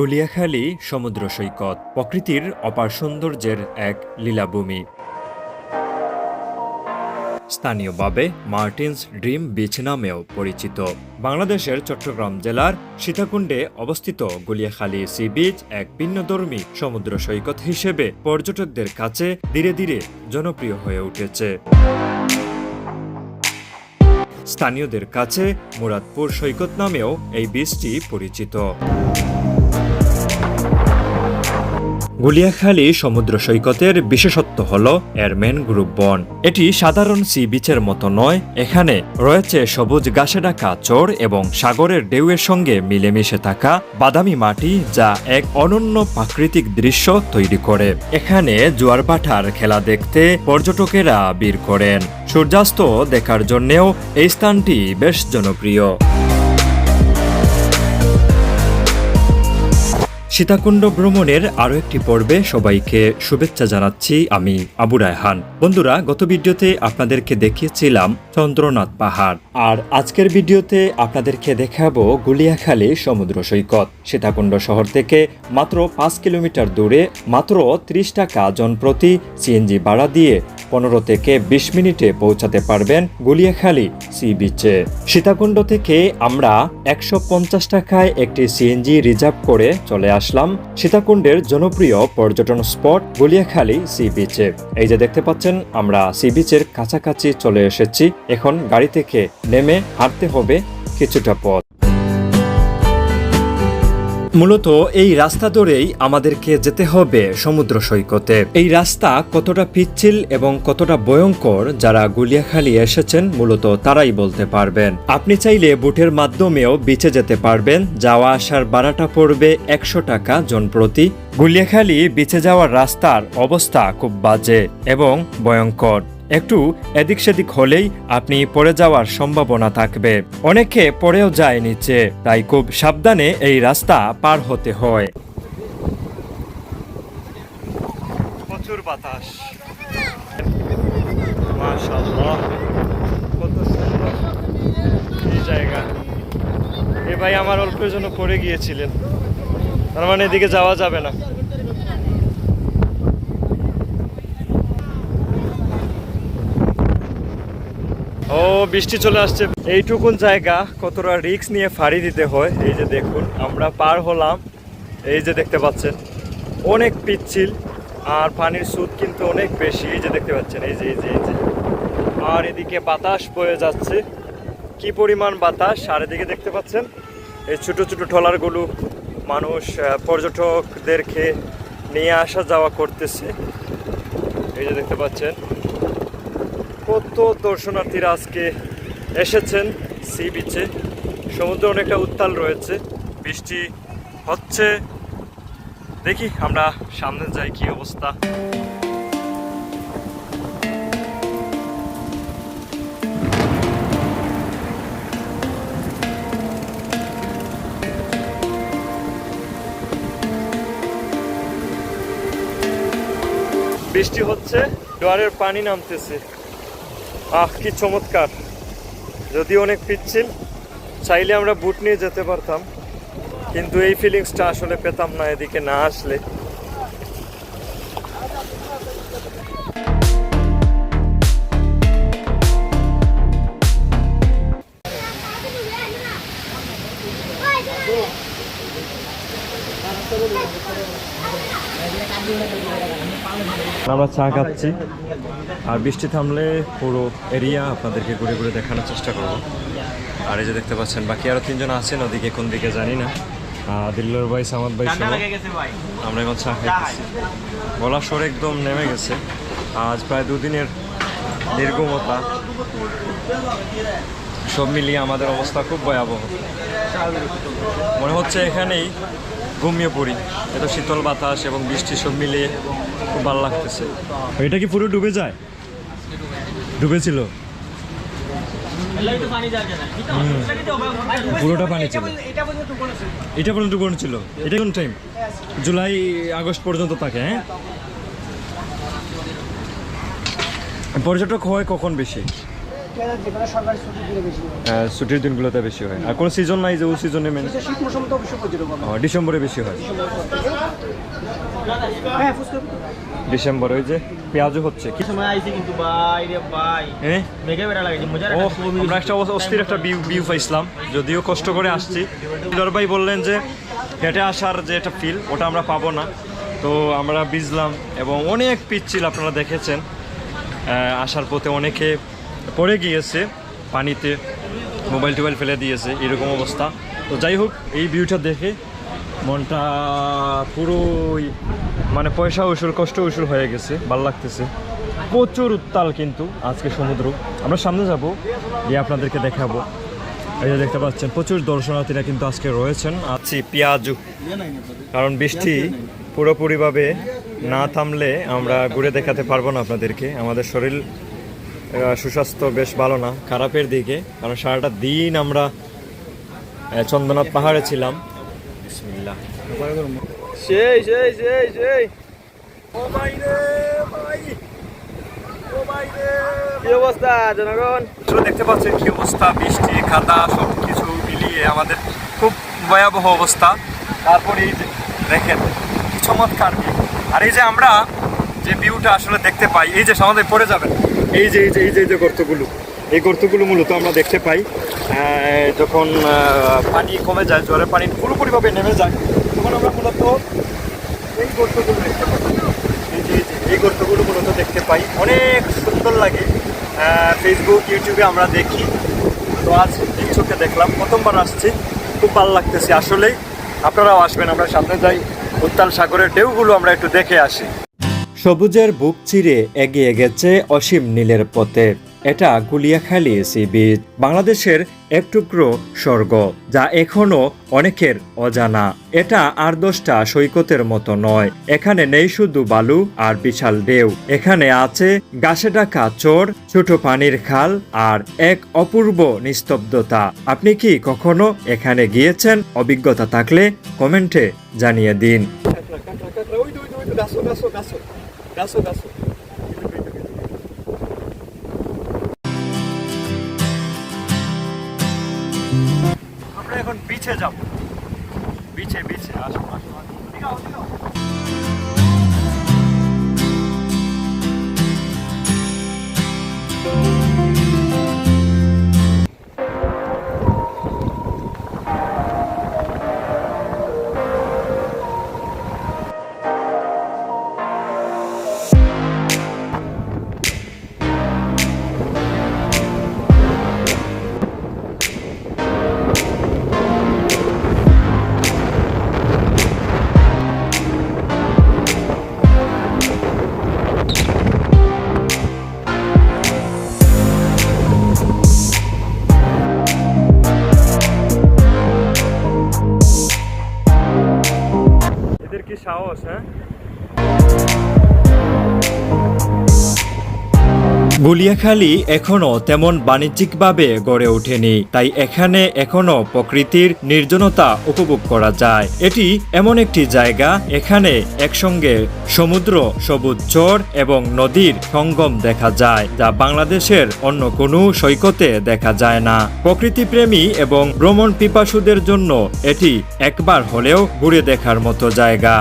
গুলিয়াখালী সমুদ্র সৈকত প্রকৃতির অপার সৌন্দর্যের এক লীলাভূমি। স্থানীয়ভাবে মার্টিন্স ড্রিম বিচ নামেও পরিচিত। বাংলাদেশের চট্টগ্রাম জেলার সীতাকুণ্ডে অবস্থিত গুলিয়াখালী সি বিচ এক ভিন্নধর্মী সমুদ্র সৈকত হিসেবে পর্যটকদের কাছে ধীরে ধীরে জনপ্রিয় হয়ে উঠেছে। স্থানীয়দের কাছে মুরাদপুর সৈকত নামেও এই বীজটি পরিচিত। গুলিয়াখালী সমুদ্র সৈকতের বিশেষত্ব হল এর ম্যানগ্রুভ বন এটি সাধারণ সি বিচের মতো নয়, এখানে রয়েছে সবুজ গাছে ঢাকা চর এবং সাগরের ঢেউয়ের সঙ্গে মিলেমিশে থাকা বাদামি মাটি যা এক অনন্য প্রাকৃতিক দৃশ্য তৈরি করে। এখানে জোয়ার পাঠার খেলা দেখতে পর্যটকেরা ভিড় করেন। সূর্যাস্ত দেখার জন্যেও এই স্থানটি বেশ জনপ্রিয়। সীতাকুণ্ড ভ্রমণের আরও একটি পর্বে সবাইকে শুভেচ্ছা জানাচ্ছি আমি আবু রায়হান। বন্ধুরা, গত ভিডিওতে আপনাদেরকে দেখিয়েছিলাম চন্দ্রনাথ পাহাড়। আর আজকের ভিডিওতে আপনাদেরকে দেখাবো গুলিয়াখালী সমুদ্র সৈকত। সীতাকুণ্ড শহর থেকে মাত্র পাঁচ কিলোমিটার দূরে মাত্র ত্রিশ টাকা জনপ্রতি সিএনজি ভাড়া দিয়ে পনেরো থেকে বিশ মিনিটে পৌঁছাতে পারবেন গুলিয়াখালী সি বিচে। সীতাকুণ্ড থেকে আমরা একশো পঞ্চাশ টাকায় একটি সিএনজি রিজার্ভ করে চলে আসলাম সীতাকুণ্ডের জনপ্রিয় পর্যটন স্পট গুলিয়াখালী সি বিচে। এই যে দেখতে পাচ্ছেন, আমরা সি বিচের কাছাকাছি চলে এসেছি। এখন গাড়ি থেকে নেমে হাঁটতে হবে কিছুটা পথ। মূলত এই রাস্তা ধরেই আমাদেরকে যেতে হবে সমুদ্র সৈকতে। এই রাস্তা কতটা পিচ্ছিল এবং কতটা ভয়ঙ্কর যারা গুলিয়াখালী এসেছেন মূলত তারাই বলতে পারবেন। আপনি চাইলে বুটের মাধ্যমেও বিচে যেতে পারবেন। যাওয়া আসার ভাড়াটা পড়বে একশো টাকা জনপ্রতি গুলিয়াখালী বিচে যাওয়ার রাস্তার অবস্থা খুব বাজে এবং ভয়ঙ্কর। একটু এদিক সেদিক হলেই আপনি পড়ে যাওয়ার সম্ভাবনা থাকবে। অনেকে পড়েও যায় নিচে, তাই খুব সাবধানে এই রাস্তা পার হতে হয়। প্রচুর বাতাস। এ ভাই আমার অল্পের জন্য পড়ে গিয়েছিলেন। তার মানে এদিকে যাওয়া যাবে না। ও, বৃষ্টি চলে আসছে। এইটুকুন জায়গা কতটা রিক্স নিয়ে ফাড়ি দিতে হয়, এই যে দেখুন, আমরা পার হলাম, এই যে দেখতে পাচ্ছেন, অনেক পিচ্ছিল, আর পানির স্রোত কিন্তু অনেক বেশি, এই যে দেখতে পাচ্ছেন, এই যে এই যে এই যে। আর এদিকে বাতাস বয়ে যাচ্ছে, কি পরিমাণ বাতাস, আর এদিকে দেখতে পাচ্ছেন, এই ছোট ছোট ট্রলারগুলো মানুষ পর্যটকদেরকে নিয়ে আসা যাওয়া করতেছে, এই যে দেখতে পাচ্ছেন। কত দর্শনার্থীরা আজকে এসেছেন সি বিচে সমুদ্র অনেকটা উত্তাল রয়েছে, বৃষ্টি হচ্ছে। দেখি আমরা সামনে যাই কি অবস্থা। বৃষ্টি হচ্ছে জোয়ারের পানি নামতেছে। আহ, কি চমৎকার। যদি অনেক পিচ্ছিল, চাইলে আমরা বুট নিয়ে যেতে পারতাম, কিন্তু এই ফিলিংসটা আসলে পেতাম না, এদিকে না আসলে। আমরা চা খাচ্ছি। আর বৃষ্টি থামলে পুরো এরিয়া আপনাদেরকে ঘুরে ঘুরে দেখানোর চেষ্টা করব। আর এই যে দেখতে পাচ্ছেন বাকি আরও তিনজন আছেন ওদিকে কোন দিকে জানি না। দিল্লুর ভাই সামাদ ভাই সহ। আমরা এখন চা খাইতেছি। গলা স্বর একদম নেমে গেছে। আজ প্রায় দুদিনের নির্গমতা। সব মিলিয়ে আমাদের অবস্থা খুব ভয়াবহ। মনে হচ্ছে এখানেই ঘুমিয়ে পড়ি। এত শীতল বাতাস এবং বৃষ্টি সব মিলিয়ে খুব ভালো লাগতেছে। এটা কি পুরো ডুবে যায়? ডুবেছিল? এটা ডুবানো ছিল। এটা টাইম জুলাই, আগস্ট পর্যন্ত থাকে হ্যাঁ? পর্যটক হয় কখন বেশি? ছুটির দিনগুলোতে বেশি হয়। আর কোনো সিজন নাই যে ও সিজনে মেন ডিসেম্বরে বেশি হয়। হ্যাঁ ডিসেম্বর ওই যে পেঁয়াজও হচ্ছে। কি সময় আইছি কিন্তু ভাই রে ভাই? মেঘে বেড়া লাগে মজা আমরা একটা অবস্থা অস্থির একটা ভিউ ভিউ পাইছিলাম। যদিও কষ্ট করে আসছি। ভাই বললেন যে হেঁটে আসার যে একটা ফিল ওটা আমরা পাবো না। তো আমরা ভিজলাম এবং অনেক পিচ্ছিল আপনারা দেখেছেন। আসার পথে অনেকে পড়ে গিয়েছে, পানিতে মোবাইল টোবাইল ফেলে দিয়েছে, এরকম অবস্থা। তো যাই হোক, এই ভিউটা দেখে মনটা পুরোই মানে পয়সা উসুল, কষ্ট উসুল হয়ে গেছে, ভালো লাগতেছে। প্রচুর উত্তাল কিন্তু আজকে সমুদ্র। আমরা সামনে যাব, গিয়ে আপনাদেরকে দেখাবো। এই যে দেখতে পাচ্ছেন, প্রচুর দর্শনার্থীরা কিন্তু আজকে রয়েছেন। আছি পেঁয়াজু, কারণ বৃষ্টি পুরোপুরিভাবে না থামলে আমরা ঘুরে দেখাতে পারব না আপনাদেরকে। আমাদের শরীর সুস্বাস্থ্য বেশ ভালো না খারাপের দিকে। কারণ সারাটা দিন আমরা চন্দ্রনাথ পাহাড়ে ছিলাম। বিসমিল্লাহ। সেই সেই সেই সেই। ও ভাই রে ভাই। ও ভাই রে কি অবস্থা জনগণ? দেখতে পাচ্ছেন কি অবস্থা বৃষ্টি সব কিছু মিলিয়ে আমাদের খুব ভয়াবহ অবস্থা। তারপরে এই যে দেখেন কি চমৎকার আর এই যে আমরা যে ভিউটা আসলে দেখতে পাই এই যে আমাদের পড়ে যাবেন। এই যে এই যে এই যে যে গর্তগুলো, এই গর্তগুলো মূলত আমরা দেখতে পাই যখন পানি কমে যায়, জলের পানি পুরোপুরিভাবে নেমে যায়, তখন আমরা মূলত এই গর্তগুলো দেখতে পাই। এই এই গর্তগুলো মূলত দেখতে পাই। অনেক সুন্দর লাগে ফেসবুক ইউটিউবে আমরা দেখি। তো আজ এই চোখে দেখলাম, প্রথমবার আসছি। খুব ভালো লাগতেছে। আসলেই আপনারাও আসবেন, আমরা সামনে যাই। উত্তাল সাগরের ঢেউগুলো আমরা একটু দেখে আসি। সবুজের বুক চিরে এগিয়ে গেছে অসীম নীলের পথে। এটা গুলিয়াখালী সি বিচ, বাংলাদেশের এক টুকরো স্বর্গ, যা এখনও অনেকের অজানা। এটা আর দশটা সৈকতের মতো নয়, এখানে নেই শুধু বালু আর বিশাল ঢেউ। এখানে আছে গাছে ডাকা চোর, ছোট পানির খাল আর এক অপূর্ব নিস্তব্ধতা। আপনি কি কখনো এখানে গিয়েছেন? অভিজ্ঞতা থাকলে কমেন্টে জানিয়ে দিন। আমরা এখন বিচে যাব। বিচে বিচে আসো আসো আসুন। কি হ্যাঁ গুলিয়াখালী এখনও তেমন বাণিজ্যিকভাবে গড়ে ওঠেনি, তাই এখানে এখনও প্রকৃতির নির্জনতা উপভোগ করা যায়। এটি এমন একটি জায়গা, এখানে একসঙ্গে সমুদ্র, সবুজ চর এবং নদীর সঙ্গম দেখা যায়, যা বাংলাদেশের অন্য কোনো সৈকতে দেখা যায় না। প্রকৃতিপ্রেমী এবং ভ্রমণ পিপাসুদের জন্য এটি একবার হলেও ঘুরে দেখার মতো জায়গা।